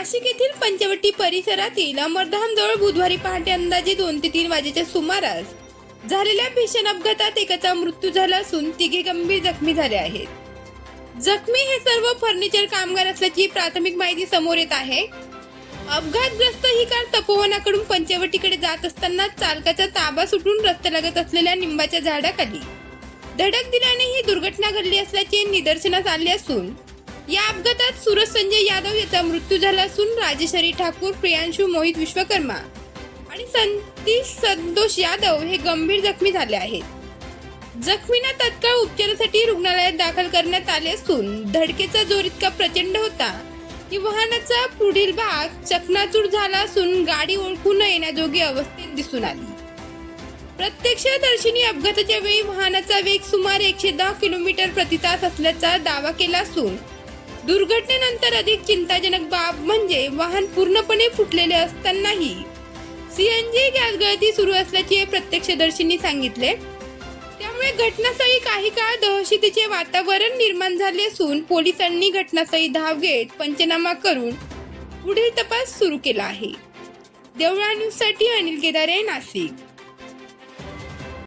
नाशिक येथील पंचवटी परिसरातील अमरधामजवळ बुधवारी पहाटे अंदाजे दोन ते तीन वाजेच्या सुमारास झालेल्या भीषण अपघातात एकाचा मृत्यू झाला असून तिघे गंभीर जखमी झाले आहेत. जखमी हे सर्व फर्निचर कामगार असल्याची प्राथमिक माहिती समोर येत आहे. अपघातग्रस्त ही कार तपोवनाकडून पंचवटीकडे जात असताना चालकाचा ताबा सुटून रस्त्यालगत असलेल्या निंबाच्या झाडाखाली धडक दिल्याने ही दुर्घटना घडली असल्याचे निदर्शनास आले असून या अपघातात सूरज संजय याचा मृत्यू झाला असून राजेश्वरी ठाकूर प्रियांशू मोहित विश्वकर्मा आणि संतीश संतोष यादव हे गंभीर जखमी झाले आहेत. जखमींना तत्काळ उपचारासाठी रुग्णालयात दाखल करण्यात आले असून धडकेचा जोर इतका प्रचंड होता की वाहनाचा पुढील भाग चकनाचूर झाला असून गाडी ओळखू न येण्याजोगी अवस्थेत दिसून आली. प्रत्यक्षदर्शींनी अपघाताच्या वेळी वाहनाचा वेग सुमारे एकशे दहा किलोमीटर प्रतितास असल्याचा दावा केला असून दुर्घटनेनंतर अधिक चिंताजनक बाब म्हणजे वाहन पूर्णपणे फुटलेले असतानाही. सीएनजी गॅस गळती सुरू असल्याचे प्रत्यक्षदर्शींनी सांगितले. त्यामुळे घटनास्थळी काही काळ दहशतीचे वातावरण निर्माण झाले असून पोलिसांनी घटनास्थळी धाव घेत पंचनामा करून पुढील तपास सुरू केला आहे. देवळा न्यूजसाठी अनिल केदारे नाशिक.